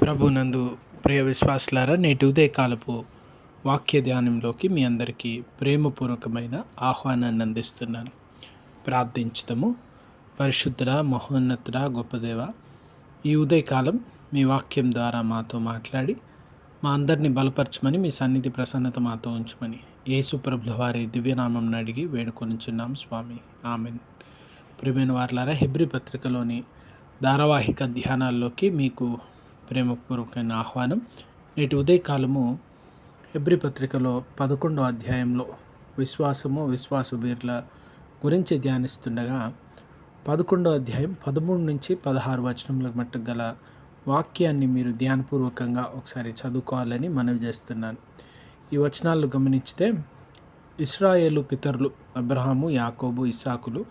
ప్రభునందు ప్రియ విశ్వాసులారా నేటి ఉదయకాలపు వాక్య ధ్యానంలోకి మీ అందరికీ ప్రేమపూర్వకమైన ఆహ్వానాన్ని అందిస్తున్నాను. ప్రార్థించుతాము పరిశుద్ధుడ మహోన్నతుడ గొప్పదేవ ఈ ఉదయకాలం మీ వాక్యం ద్వారా మాతో మాట్లాడి మా అందరినీ బలపరచమని మీ సన్నిధి ప్రసన్నత మాతో ఉంచమని యేసుప్రభుల వారి దివ్యనామం అడిగి వేడుకొనిచున్నాం స్వామి. ఆమెన్. ప్రియమైన వార్లారా హెబ్రి పత్రికలోని ధారావాహిక ధ్యానాల్లోకి మీకు ప్రేమపూర్వకమైన ఆహ్వానం నేటి ఉదయకాలము హెబ్రి పత్రికలో పదకొండో అధ్యాయంలో విశ్వాసము విశ్వాస వీరుల గురించి ధ్యానిస్తుండగా పదకొండో అధ్యాయం పదమూడు నుంచి పదహారు వచనముల మట్టుకు గల వాక్యాన్ని మీరు ధ్యానపూర్వకంగా ఒకసారి చదువుకోవాలని మనవి చేస్తున్నాను. ఈ వచనాలు గమనించితే ఇస్రాయేలు పితరులు అబ్రహాము యాకోబు ఇస్సాకులు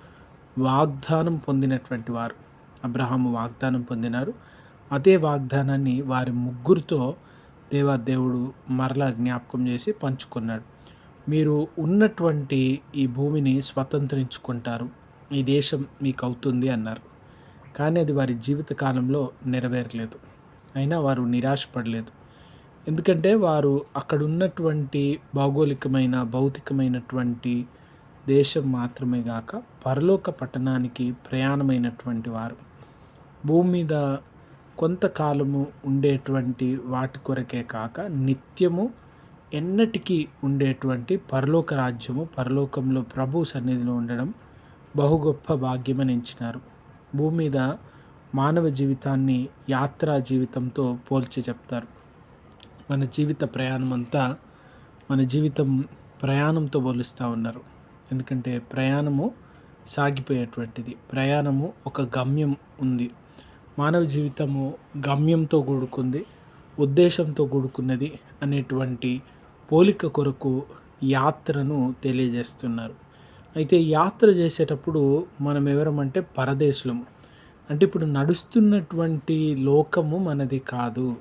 వాగ్దానం పొందినటువంటి వారు. అబ్రహాము వాగ్దానం పొందినారు. అదే వాగ్దానాన్ని వారి ముగ్గురితో దేవాదేవుడు మరలా జ్ఞాపకం చేసి పంచుకున్నాడు. మీరు ఉన్నటువంటి ఈ భూమిని స్వతంత్రించుకుంటారు. ఈ దేశం మీకు అవుతుంది అన్నారు. కానీ అది వారి జీవిత కాలంలో నెరవేరలేదు. అయినా వారు నిరాశపడలేదు. ఎందుకంటే వారు అక్కడ ఉన్నటువంటి భౌగోళికమైన భౌతికమైనటువంటి దేశం మాత్రమే కాక పరలోక పట్టణానికి ప్రయాణమైనటువంటి వారు. భూమి మీద కొంతకాలము ఉండేటువంటి వాటి కొరకే కాక నిత్యము ఎన్నటికీ ఉండేటువంటి పరలోక రాజ్యము పరలోకంలో ప్రభు సన్నిధిలో ఉండడం బహు గొప్ప భాగ్యమని ఎంచినారు. భూమి మీద మానవ జీవితాన్ని యాత్రా జీవితంతో పోల్చి చెప్తారు. మన జీవిత ప్రయాణం అంతా మన జీవితం ప్రయాణంతో పోలుస్తూ ఉన్నారు. ఎందుకంటే ప్రయాణము సాగిపోయేటువంటిది. ప్రయాణము ఒక గమ్యం ఉంది. మానవ జీవితము గమ్యంతో కూడుకుంది ఉద్దేశంతో కూడుకున్నది అనేటువంటి పోలిక కొరకు యాత్రను తెలియజేస్తున్నారు. అయితే యాత్ర చేసేటప్పుడు మనం ఎవరమంటే పరదేశులము. అంటే ఇప్పుడు నడుస్తున్నటువంటి లోకము మనది కాదు.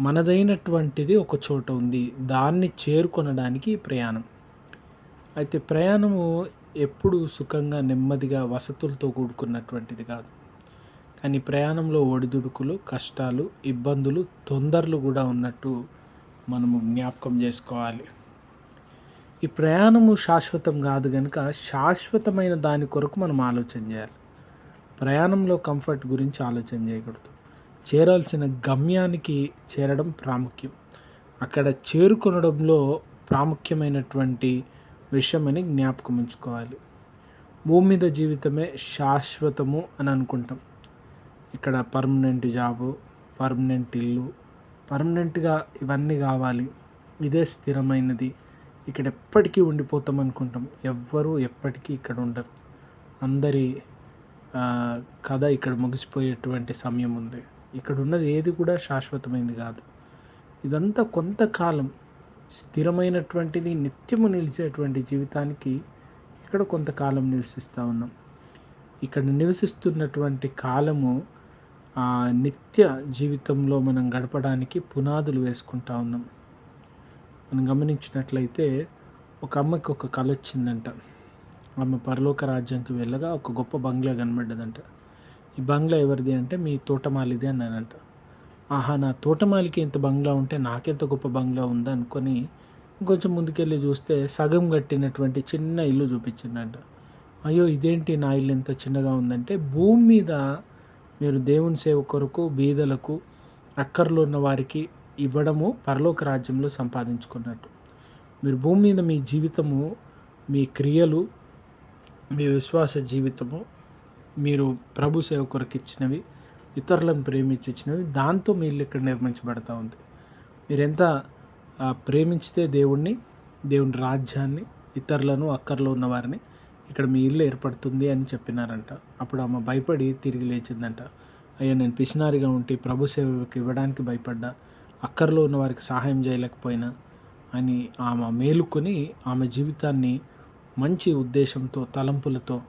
మనదైనటువంటిది ఒక చోట ఉంది. దాన్ని చేరుకొనడానికి ప్రయాణం. అయితే ప్రయాణము ఎప్పుడు సుఖంగా నెమ్మదిగా వసతులతో కూడుకున్నటువంటిది కాదు. కానీ ప్రయాణంలో ఒడిదుడుకులు కష్టాలు ఇబ్బందులు తొందరలు కూడా ఉన్నట్టు మనము జ్ఞాపకం చేసుకోవాలి. ఈ ప్రయాణము శాశ్వతం కాదు కనుక శాశ్వతమైన దాని కొరకు మనం ఆలోచన చేయాలి. ప్రయాణంలో కంఫర్ట్ గురించి ఆలోచన చేయకూడదు. చేరాల్సిన గమ్యానికి చేరడం ప్రాముఖ్యం. అక్కడ చేరుకొనడంలో ప్రాముఖ్యమైనటువంటి విషయమని జ్ఞాపకం ఉంచుకోవాలి. భూమి మీద జీవితమే శాశ్వతము అని అనుకుంటాం. ఇక్కడ పర్మనెంట్ జాబు పర్మనెంట్ ఇల్లు పర్మనెంట్గా ఇవన్నీ కావాలి. ఇదే స్థిరమైనది. ఇక్కడ ఎప్పటికీ ఉండిపోతాం అనుకుంటాం. ఎవ్వరూ ఎప్పటికీ ఇక్కడ ఉండరు. అందరి కథ ఇక్కడ ముగిసిపోయేటువంటి సమయం ఉంది. ఇక్కడ ఉన్నది ఏది కూడా శాశ్వతమైనది కాదు. ఇదంతా కొంతకాలం స్థిరమైనటువంటిది నిత్యము నిలిచేటువంటి జీవితానికి ఇక్కడ కొంతకాలం నివసిస్తూ ఉన్నాం. ఇక్కడ నివసిస్తున్నటువంటి కాలము నిత్య జీవితంలో మనం గడపడానికి పునాదులు వేసుకుంటా ఉన్నాం. మనం గమనించినట్లయితే ఒక అమ్మకి ఒక కళ వచ్చిందంట. ఆమె పరలోక రాజ్యానికి వెళ్ళగా ఒక గొప్ప బంగ్లా కనబడ్డదంట. ఈ బంగ్లా ఎవరిది అంటే మీ తోటమాలిది అన్నానంట. ఆహా నా తోటమాలికి ఇంత బంగ్లా ఉంటే నాకెంత గొప్ప బంగ్లా ఉందా అనుకొని ఇంకొంచెం ముందుకెళ్ళి చూస్తే సగం కట్టినటువంటి చిన్న ఇల్లు చూపించిందంట. అయ్యో ఇదేంటి నా ఇల్లు ఎంత చిన్నగా ఉందంటే భూమి మీద మీరు దేవుని సేవ కొరకు బీదలకు అక్కర్లో ఉన్న వారికి ఇవ్వడము పరలోక రాజ్యంలో సంపాదించుకున్నట్టు. మీరు భూమి మీద మీ జీవితము మీ క్రియలు మీ విశ్వాస జీవితము మీరు ప్రభు సేవ కొరకు ఇచ్చినవి ఇతరులను ప్రేమించి ఇచ్చినవి దాంతో మీ ఇల్లు ఇక్కడ నిర్మించబడతా ఉంది. మీరెంత ప్రేమించితే దేవుణ్ణి దేవుని రాజ్యాన్ని ఇతరులను అక్కర్లో ఉన్నవారిని ఇక్కడ మీ ఇల్లు ఏర్పడుతుంది అని చెప్పినారంట. అప్పుడు ఆమె భయపడి తిరిగి లేచిందంట. అయ్యా నేను పిసినారిగా ఉంటే ప్రభు సేవకి ఇవ్వడానికి భయపడ్డా. అక్కర్లో ఉన్న వారికి సహాయం చేయలేకపోయినా అని ఆమె మేలుకొని ఆమె జీవితాన్ని మంచి ఉద్దేశంతో తలంపులతో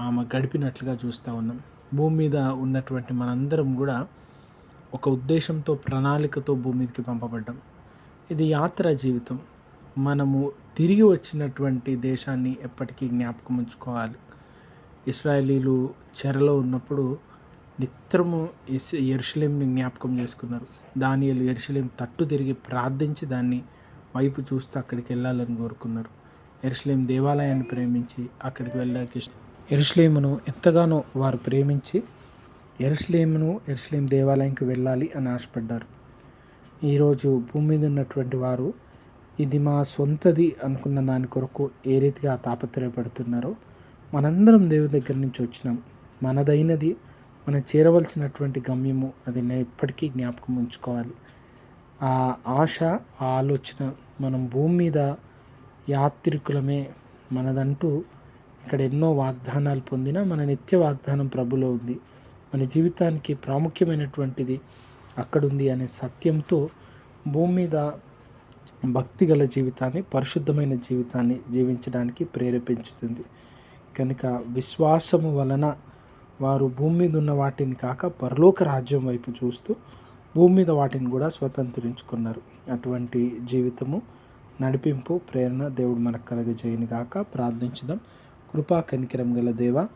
ఆమె గడిపినట్లుగా చూస్తూ ఉన్నాం. భూమి మీద ఉన్నటువంటి మనందరం కూడా ఒక ఉద్దేశంతో ప్రణాళికతో భూమి మీదకి పంపబడ్డాం. ఇది యాత్ర జీవితం. మనము తిరిగి వచ్చినటువంటి దేశాన్ని ఎప్పటికీ జ్ఞాపకం ఉంచుకోవాలి. ఇస్రాయలీలు చెరలో ఉన్నప్పుడు నిత్రము ఎస్ ఎరుషలేంని జ్ఞాపకం చేసుకున్నారు. దానియలు ఎరుషలేం తట్టు తిరిగి ప్రార్థించి దాన్ని వైపు చూస్తూ అక్కడికి వెళ్ళాలని కోరుకున్నారు. ఎరుషలేం దేవాలయాన్ని ప్రేమించి అక్కడికి వెళ్ళాక ఎరుషలేమును ఎంతగానో వారు ప్రేమించి ఎరుషలేమును ఎరుషలేం దేవాలయంకి వెళ్ళాలి అని ఆశపడ్డారు. ఈరోజు భూమి మీద ఉన్నటువంటి వారు ఇది మా సొంతది అనుకున్న దాని కొరకు ఏ రీతిగా తాపత్రయపడుతున్నారో మనందరం దేవుని దగ్గర నుంచి వచ్చినాం. మనదైనది మనం చేరవలసినటువంటి గమ్యము అది నేను ఎప్పటికీ జ్ఞాపకం ఉంచుకోవాలి. ఆ ఆశ ఆ ఆలోచన మనం భూమి మీద యాత్రికులమే మనదంటూ ఇక్కడ ఎన్నో వాగ్దానాలు పొందిన మన నిత్య వాగ్దానం ప్రభులో ఉంది. మన జీవితానికి ప్రాముఖ్యమైనటువంటిది అక్కడుంది అనే సత్యంతో భూమి మీద భక్తి గల జీవితాన్ని పరిశుద్ధమైన జీవితాన్ని జీవించడానికి ప్రేరేపించుతుంది. కనుక విశ్వాసము వలన వారు భూమి మీద ఉన్న వాటిని కాక పరలోక రాజ్యం వైపు చూస్తూ భూమి మీద వాటిని కూడా స్వతంత్రించుకున్నారు. అటువంటి జీవితము నడిపింపు ప్రేరణ దేవుడు మనకు కలగజేయను గాక. ప్రార్థించుదాం. కృపా కనికరం గల దేవ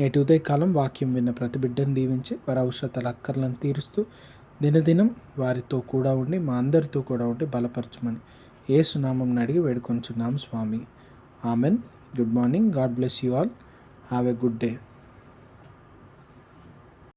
నేటి ఉదయకాలం వాక్యం విన్న ప్రతి బిడ్డను దీవించి వారి అవసరతల అక్కర్లను తీరుస్తూ దినదినం వారితో కూడా ఉండి మా అందరితో కూడా ఉండి బలపరచమని ఏ సునామం అడిగి వేడుకొంచున్నాం స్వామి. Amen. Good morning. God bless you all. Have a good day.